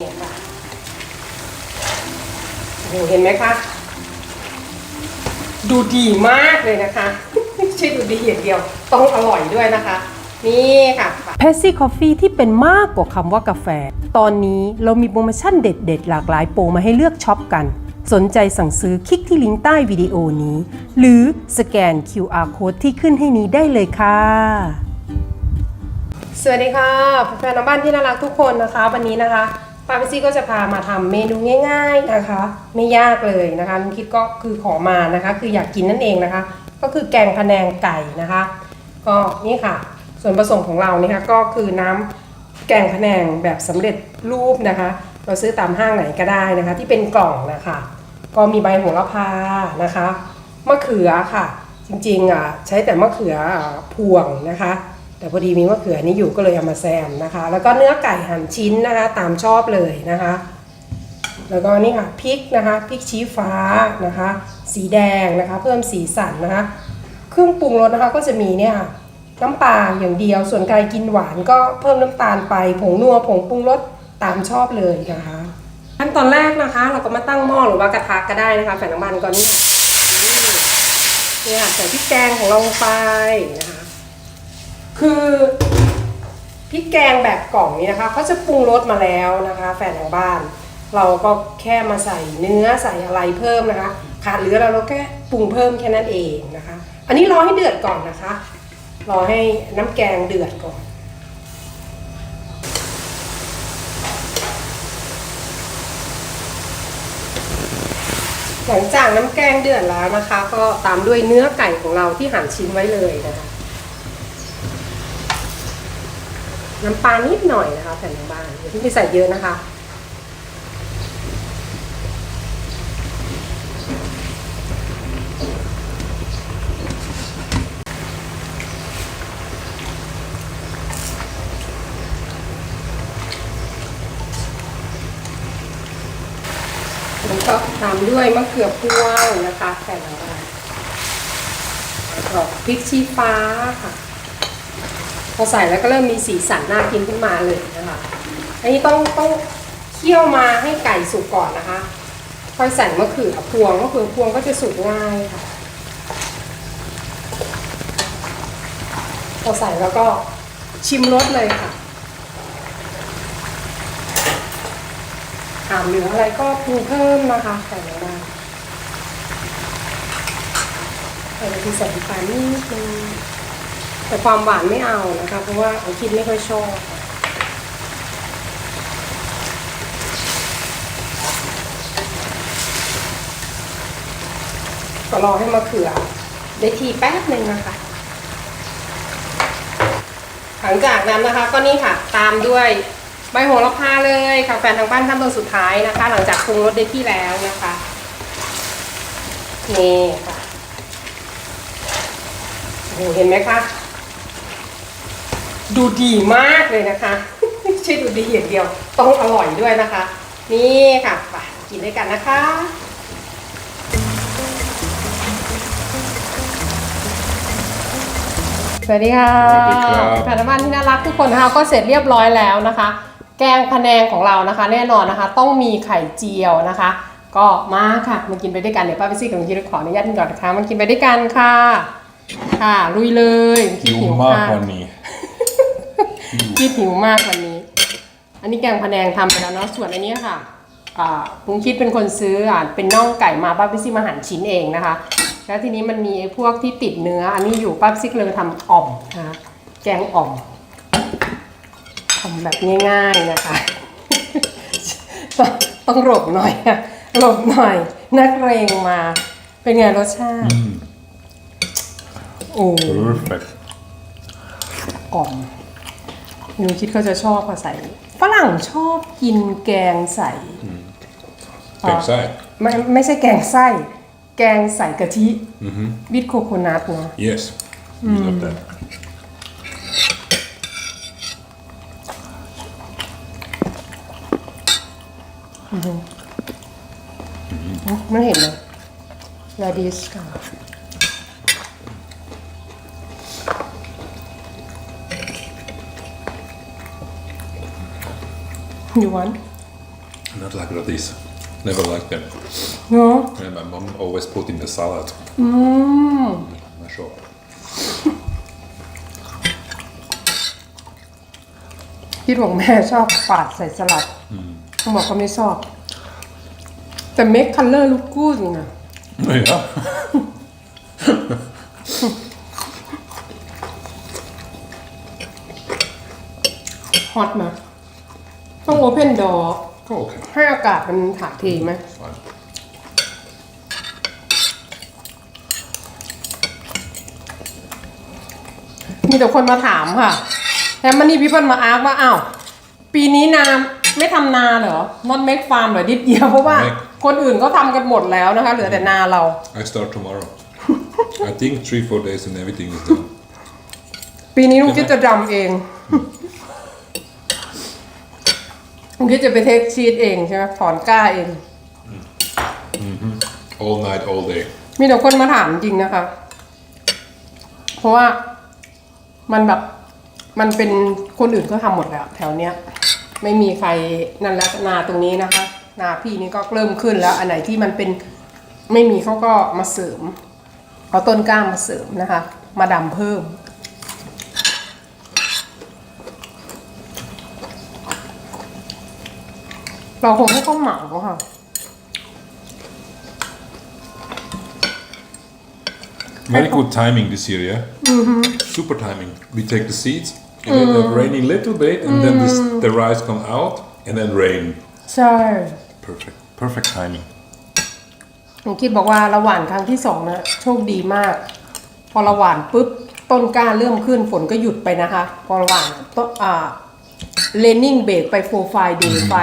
เนี่ยค่ะโอ้โหเห็นไหมคะ ดูดีมากเลยนะคะไม่ใช่ดูดีอย่างเดียว ต้องอร่อยด้วยนะคะ นี่ค่ะเพสซี่คอฟฟี่ที่เป็นมากกว่าคำว่ากาแฟ ตอนนี้เรามีโปรโมชั่นเด็ดๆ หลากหลายโปรมาให้เลือกช็อปกัน สนใจสั่งซื้อคลิกที่ลิงก์ใต้วิดีโอนี้ หรือสแกน QR code ที่ขึ้นให้นี้ได้เลยค่ะ สวัสดีค่ะแฟนๆทางบ้านที่น่ารักทุกคนนะคะ วันนี้นะคะ ป้าเปซี่ก็จะพามาทำเมนูง่าย ๆนะคะ ไม่ยากเลยนะคะลุงคิดก็คือขอมานะคะ คืออยากกินนั่นเองนะคะ ก็คือแกงพะแนงไก่นะคะ ก็นี่ค่ะ ส่วนผสมของเรานี่ค่ะก็คือน้ำแกงพะแนงแบบสำเร็จรูปนะคะ เราซื้อตามห้างไหนก็ได้นะคะ ที่เป็นกล่องนะคะ ก็มีใบโหระพานะคะมะเขือค่ะ จริงๆอะใช้แต่มะเขือพวงนะคะ แต่พอดีมีมะเขือนี้อยู่ก็เลยเอามาแซมนะคะ แล้วก็เนื้อไก่หั่นชิ้นนะคะ ตามชอบเลยนะคะ แล้วก็นี่ค่ะพริกนะคะพริกชี้ฟ้านะคะ สีแดงนะคะ เพิ่มสีสันนะคะ เครื่องปรุงรสนะคะก็จะมีเนี่ยค่ะน้ำปลาอย่างเดียวส่วนใครกินหวานก็เพิ่มน้ำตาลไป ผงนัวผงปรุงรสตามชอบเลยนะคะขั้นตอนแรกนะคะ เราก็มาตั้งหม้อหรือว่ากระทะก็ได้นะคะแฝงน้ำมันก่อนนี่ค่ะนี่ค่ะใส่พริกแกงของเราลงไปนะคะ คือพริกแกงแบบกล่องนี้นะคะเขาจะปรุงรสมาแล้วนะคะ แฟนทางบ้าน เราก็แค่มาใส่เนื้อใส่อะไรเพิ่มนะคะขาดเหลือเราเราแค่ปรุงเพิ่มแค่นั้นเองนะคะ อันนี้รอให้เดือดก่อนนะคะ รอให้น้ำแกงเดือดก่อนหลังจากน้ำแกงเดือดแล้วนะคะ ก็ตามด้วยเนื้อไก่ของเราที่หั่นชิ้นไว้เลยนะคะ น้ำปลานิดหน่อยนะคะ แผ่นทางบ้าอย่าเพิ่งไปใส่เยอะนะคะ แล้วก็ตามด้วยมะเขือพวงนะคะแผ่นทางบ้านแล้วก็พริกชี้ฟ้าค่ะ พอใส่แล้วก็เริ่มมีสีสันน่ากินขึ้นมาเลยนะคะ อันนี้ต้องต้องเคี่ยวมาให้ไก่สุกก่อนนะคะ ค่อยใส่มะเขือพวงมะเขือพวงก็จะสุกง่ายค่ะ พอใส่แล้วก็ชิมรสเลยค่ะถามเหลืออะไรก็ปรุงเพิ่มนะคะใส่ลงได้ใส่ไปทีใส่น้ำตาลนิดนึง แต่ความหวานไม่เอานะคะ เพราะว่าอังคิดไม่ค่อยชอบก็รอให้มะเขือ ได้ทีแป๊บหนึ่งนะคะ หลังจากนั้นนะคะ ก็นี่ค่ะตามด้วยใบโหระพาเลยค่ะแฟนทางบ้านขั้นตอนสุดท้ายนะคะ หลังจากปรุงรสได้ที่แล้วนะคะนี่ค่ะโอ้โหเห็นไหมคะ ดูดีมากเลยนะคะไม่ใช่ดูดีอย่างเดียว ต้องอร่อยด้วยนะคะ นี่ค่ะไปกินด้วยกันนะคะสวัสดีค่ะสวัสดีครับแฟนบ้านที่น่ารักทุกคนนะคะก็เสร็จเรียบร้อยแล้วนะคะ แกงพะแนงของเรานะคะ แน่นอนนะคะ ต้องมีไข่เจียวนะคะ ก็มาค่ะมากินไปด้วยกันเดี๋ยวป้าไปซี่กับลุงจีขออนุญาตกินก่อนนะคะมากินไปด้วยกันค่ะ ค่ะลุยเลยคิดหิวหิวมากค่ะวันนี้ คิดหิวมากวันนี้ อันนี้แกงพะแนงทำไปแล้วเนาะส่วนอันนี้ค่ะอ่าปุ้งคิดเป็นคนซื้ออะเป็นน่องไก่มาป้าพิซี่มาหั่นชิ้นเองนะคะ แล้วทีนี้มันมีไอ้พวกที่ติดเนื้อ อันนี้อยู่ป้าพิซี่เลยทำอ่อมนะคะแกงอ่อมทำแบบง่ายๆนะคะต้องต้องหลบหน่อยอะหลบหน่อย นักเรงมา เป็นไงรสชาติโอ้ perfect อ่อม หนูคิดเขาจะชอบค่ะใส่ฝรั่งชอบกินแกงใส่แกงไส้ไม่ไม่ใช่แกงไส้ แกงใส่กะทิวิดโคโคนัทเนาะ yes we love that ไม่เห็นเลยลาดิสค่ะ you want Not like radis. Never liked them. เนาะ And my mom always put in the salad. อืม Mash up. คิดบอกแม่ชอบปาดใส่สลัดเขาบอกเขาไม่ชอบ แต่เมคคัลเลอร์ลูกกู้จริงอะ Ja. ฮอ ตไหมต้องโอเพนดอ Oh, okay. ให้อากาศมันถ่ายเทไหม Fine. มีแต่คนมาถามค่ะแถมมันนี่พี่เปิ้ลมาอาร์กว่าอ้าวปีนี้นาไม่ทำนาเหรอ not make farm เหรอดิดเดียวเพราะว่า ไม่ คนอื่นก็ทำกันหมดแล้วนะคะ เหลือแต่นาเรา I start tomorrow. I think three, four days and everything is done. ปีนี้ลุงคิดจะดำเองลุง คิดจะไปเทคชีตเองใช่ไหมถอนกล้าเอง All night, all day. มีแต่คนมาถามจริงนะคะ เพราะว่ามันแบบมันเป็นคนอื่นก็ทำหมดแล้ว แถวเนี้ย ไม่มีใครนั่นแล้วนาตรงนี้นะคะ นาพี่นี่ก็เริ่มขึ้นแล้ว อันไหนที่มันเป็นไม่มีเขาก็มาเสริมเอาต้นกล้ามาเสริมนะคะ มาดำเพิ่ม เราคงไม่ต้องเหมาค่ะ Very good timing this year, yeah? Super timing. We take the seeds, and then it raining little bit, and then this, the rice come out, and then rain. ใช่ Perfect. Perfect timing. หนูคิดบอกว่าระหว่างครั้งที่สองนะโชคดีมาก พอระหว่างปุ๊บต้นกล้าเริ่มขึ้นฝนก็หยุดไปนะคะ พอระหว่างต้นอ่า เลนนิ่งเบรกไปโฟร์ไฟเดย์ไฟ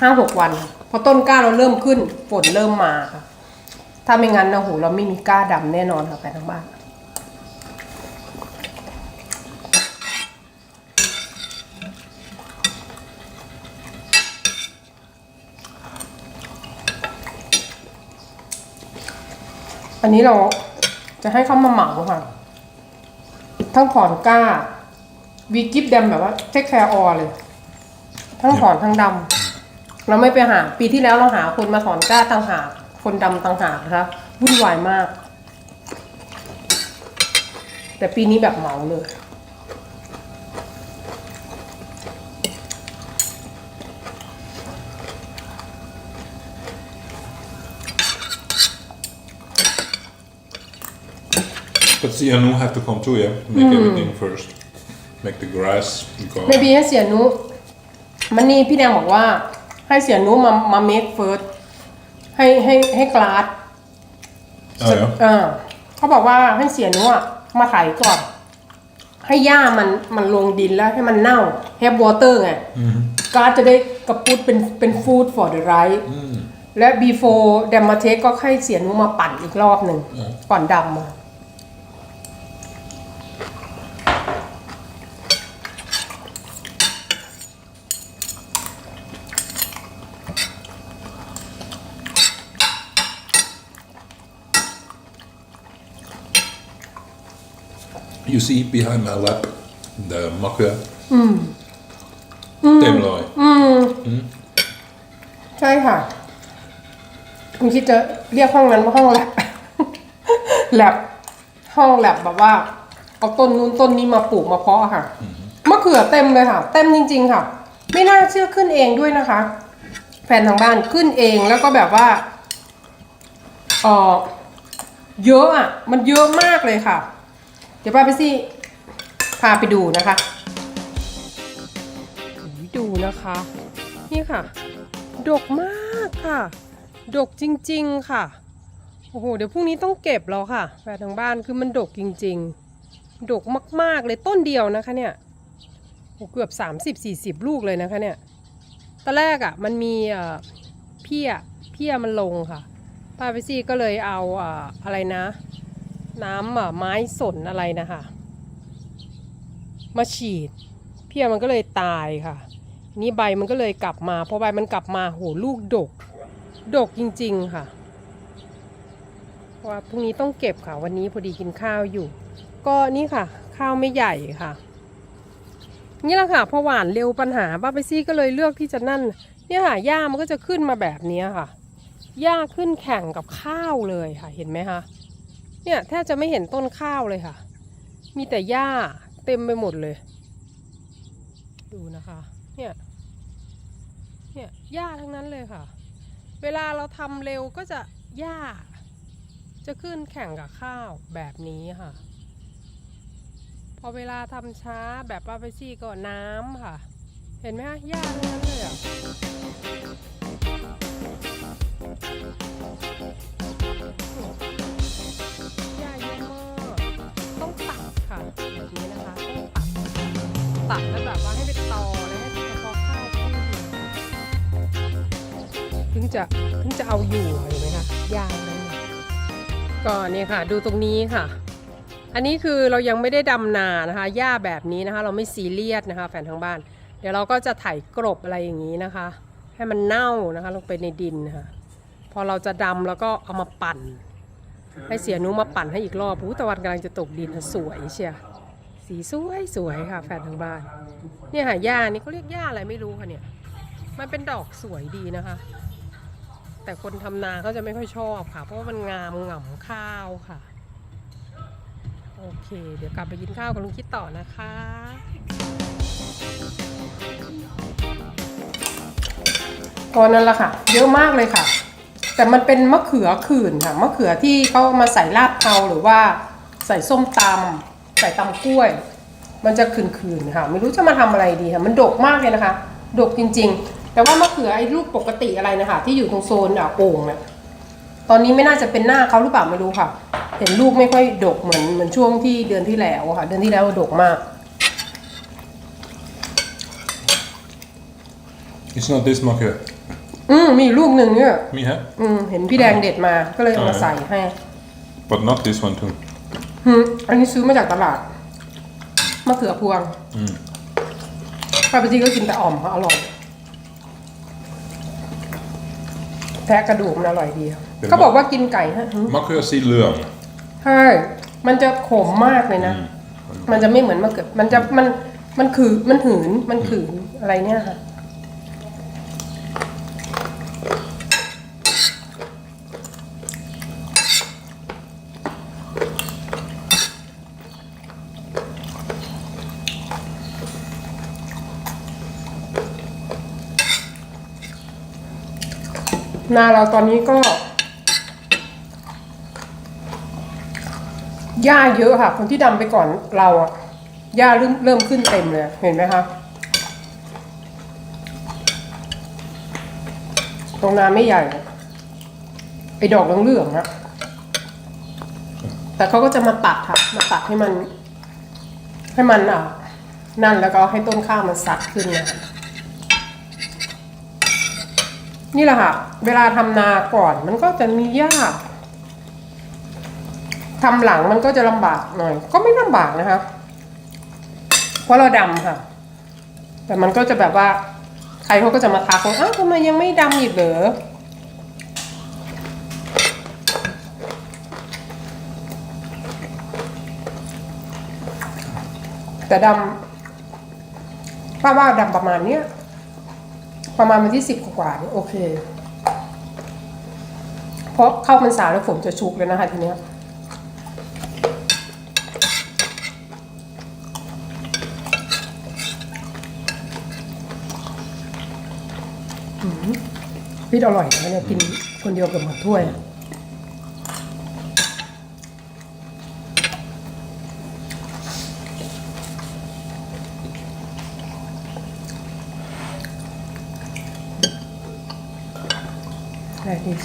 ห้าหกวัน พอต้นกล้าเราเริ่มขึ้นฝนเริ่มมาค่ะถ้าไม่งั้นนะโหเราไม่มีกล้าดำแน่นอนค่ะไปทั้งบ้านอันนี้เราจะให้เขามาเหมาค่ะ ทั้งถอนกล้า วีกิฟแดมแบบว่าเทคแคร์ออเลย ทั้งถอนทั้งดำเราไม่ไปหา ปีที่แล้วเราหาคนมาถอนกล้าต่างหากคนดำต่างหากนะคะวุ่นวายมาก แต่ปีนี้แบบเหมาเลย But see, Anu have to come too, yeah? Make everything first. Make the grass go. ไม่บีให้เสียนุมันนี่พี่แดงบอกว่า ให้เสียนุมามาเมคเฟิร์สให้ให้ให้กลาส Oh, yeah. เออเขาบอกว่าให้เสียนุอะมาไถก่อน ให้หญ้ามันมันลงดินแล้วให้มันเน่าแฮปวอเตอร์ไงกาจะได้กระปุดเป็นเป็นฟู้ด for the right และ before แดมมาเทคก็ให้เสียนุมาปั่นอีกรอบหนึ่งปั่นดำมา You see behind my lap the makua. Tem loy. ใช่ค่ะ คุณคิดจะเรียกห้องนั้นว่าห้องแลบ แลบ ห้องแลบแบบว่า เอาต้นนู้นต้นนี้มาปลูกมาเพาะค่ะ มะเขือเต็มเลยค่ะ เต็มจริง ๆ ค่ะ ไม่น่าเชื่อขึ้นเองด้วยนะคะ แฟนทางบ้านขึ้นเองแล้วก็แบบว่าเออเยอะอะ มันเยอะมากเลยค่ะ เดี๋ยวป้าไปซี่พาไปดูนะคะ ดูนะคะ นี่ค่ะ ดกมากค่ะ ดกจริงๆค่ะ โอ้โห เดี๋ยวพรุ่งนี้ต้องเก็บแล้วค่ะแฟนทางบ้านคือมันดกจริง ๆ ดกมากๆเลยต้นเดียวนะคะเนี่ยโอ้เกือบ 30-40 ลูกเลยนะคะเนี่ย ตอนแรกอะ่ะมันมีเพี้ยเพี้ยมันลงค่ะป้าไปซี่ก็เลยเอาอะไรนะ น้ำอะไม้สนอะไรนะคะ มาฉีด เพี้ยมันก็เลยตายค่ะ นี่ใบมันก็เลยกลับมาพอใบมันกลับมาโหลูกดก ดกจริง ๆค่ะว่าพรุ่งนี้ต้องเก็บค่ะ วันนี้พอดีกินข้าวอยู่ ก็นี่ค่ะ ข้าวไม่ใหญ่ค่ะ นี่แหละค่ะพอหวานเร็วปัญหาป้าไปซี่ก็เลยเลือกที่จะนั่น เนี่ยค่ะหญ้ามันก็จะขึ้นมาแบบนี้ค่ะหญ้าขึ้นแข่งกับข้าวเลยค่ะ เห็นไหมคะ เนี่ยแทบจะไม่เห็นต้นข้าวเลยค่ะ มีแต่หญ้าเต็มไปหมดเลย ดูนะคะ เนี่ย เนี่ยหญ้าทั้งนั้นเลยค่ะ เวลาเราทำเร็วก็จะหญ้า จะขึ้นแข่งกับข้าวแบบนี้ค่ะ พอเวลาทำช้าแบบปาเปซี่ก็น้ำค่ะ เห็นไหมคะหญ้าทั้งนั้นเลยอะ ตัดแล้วแบบว่าให้เป็นตอแล้วให้เฉพาะข้าวขึ้นถึงจะถึงจะเอาอยู่เห็นไหมคะหญ้านั้นน่ะก็เนี่ยค่ะ ดูตรงนี้ค่ะ อันนี้คือเรายังไม่ได้ดำนานะคะหญ้าแบบนี้นะคะ เราไม่ซีเรียสนะคะ แฟนทางบ้าน เดี๋ยวเราก็จะไถกรบอะไรอย่างนี้นะคะ ให้มันเน่านะคะ ลงไปในดินนะคะพอเราจะดำแล้วก็เอามาปั่น ให้เสียนุมาปั่นให้อีกรอบอู้ตะวันกำลังจะตกดินสวยเชียว สีสวยสวยค่ะแฟนทางบ้าน เนี่ยค่ะหญ้านี่เขาเรียกหญ้าอะไรไม่รู้ค่ะเนี่ย มันเป็นดอกสวยดีนะคะ แต่คนทำนาก็จะไม่ค่อยชอบค่ะ เพราะว่ามันงามง่ำข้าวค่ะ โอเค เดี๋ยวกลับไปกินข้าวกับลุงคิดต่อนะคะก็นั่นแหละค่ะ เยอะมากเลยค่ะ แต่มันเป็นมะเขือขื่นค่ะ มะเขือที่เขามาใส่ลาดเทาหรือว่าใส่ส้มตำ ใส่ตำกล้วย มันจะขื่นๆค่ะ ไม่รู้จะมาทำอะไรดีค่ะ มันดกมากเลยนะคะ ดกจริง ๆ แต่ว่ามะเขือไอ้ลูกปกติอะไรนะคะ ที่อยู่ตรงโซนอะโอ่งเนี่ยตอนนี้ไม่น่าจะเป็นหน้าเขาหรือเปล่าไม่รู้ค่ะ เห็นลูกไม่ค่อยดกเหมือนเหมือนช่วงที่เดือนที่แล้วอะค่ะ เดือนที่แล้วดกมาก It's not this marker. อืมมีอยู่ลูกหนึ่งเนี่ย Me, huh? อืม เห็นพี่แดงเด็ดมา ก็เลยเอามาใส่ให้ But not this one too. อืมอันนี้ซื้อมาจากตลาดมะเขือพวงอืมป้าปจีก็กินแต่อ่อมค่ะอร่อยแทะกระดูกมันอร่อยดีค่ะเขาบอกว่ากินไก่ฮะหืม Marker สีเหลืองใช่มันจะขมมากเลยนะมันจะไม่เหมือนมะเขือมันจะมันมันคือมันหืนมันขืนอะไรเนี่ยค่ะ นาเราตอนนี้ก็หญ้าเยอะค่ะ คนที่ดำไปก่อนเราอะหญ้าเริ่มเริ่มขึ้นเต็มเลยเห็นไหมคะตรงนาไม่ใหญ่ไอ้ดอกเหลืองๆอะแต่เขาก็จะมาตัดค่ะ มาตัดให้มัน ให้มันอะ นั่นแล้วก็ให้ต้นข้าวมันสัดขึ้นนะคะ นี่แหละค่ะ เวลาทำนาก่อนมันก็จะมียากทำหลังมันก็จะลำบากหน่อย ก็ไม่ลำบากนะคะ เพราะเราดำค่ะ แต่มันก็จะแบบว่า ใครเขาก็จะมาทักว่าอ้าวทำไมยังไม่ดำอีกเหรอแต่ดำป้าว่าดำประมาณเนี้ย ประมาณวันที่สิบกว่าเนี่โอเค เพราะเข้าพรรษาแล้วฝนจะชุกเลยนะคะทีเนี้ยอืมพี่อร่อยนะเนี่ยกินคนเดียวกับหมดถ้วย like this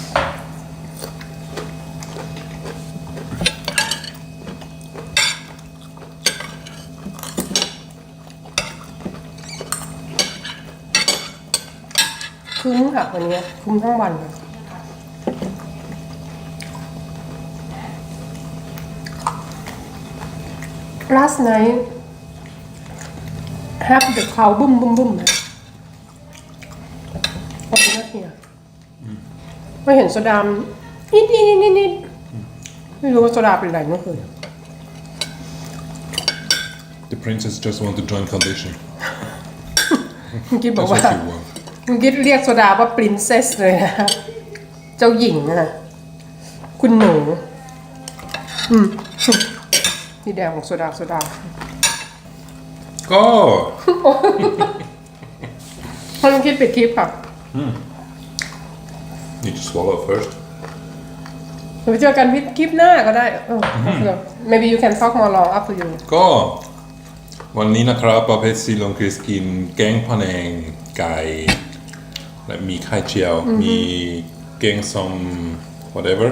คุ้มค่ะวันนี้คุ้มทั้งวันเลย last night have the cow boom boom boom นะขอบคุณนะเนี่ย ไม่เห็นโซดามนิดนิดนิดนิดนิดไม่รู้ว่าโซดาเป็นไรเมื่อคืน The princess just want to join foundation. คิดบอก That's ว่า what you want. เมื่อกี้เรียกโซดาว่า princess เลยนะเจ้าหญิงนะคุณหนู อืมนี่แดงของโซดาโซดาก็พอลุงคิดปิดคลิปค่ะ need to swallow first เดี๋ยวไปเจอกันคลิปหน้าก็ได้เออ maybe you can talk more long up to you ก็วันนี้นะครับประเภทซีลงคริสกินแกงพะแนงไก่ และมีไข่เจียว มีแกงส้ม whatever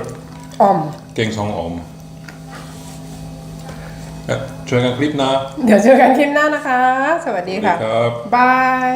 ออม แกงส้มอมเจอกันคลิปหน้า เดี๋ยวเจอกันคลิปหน้านะคะ สวัสดีสวัสดีค่ะครับ บาย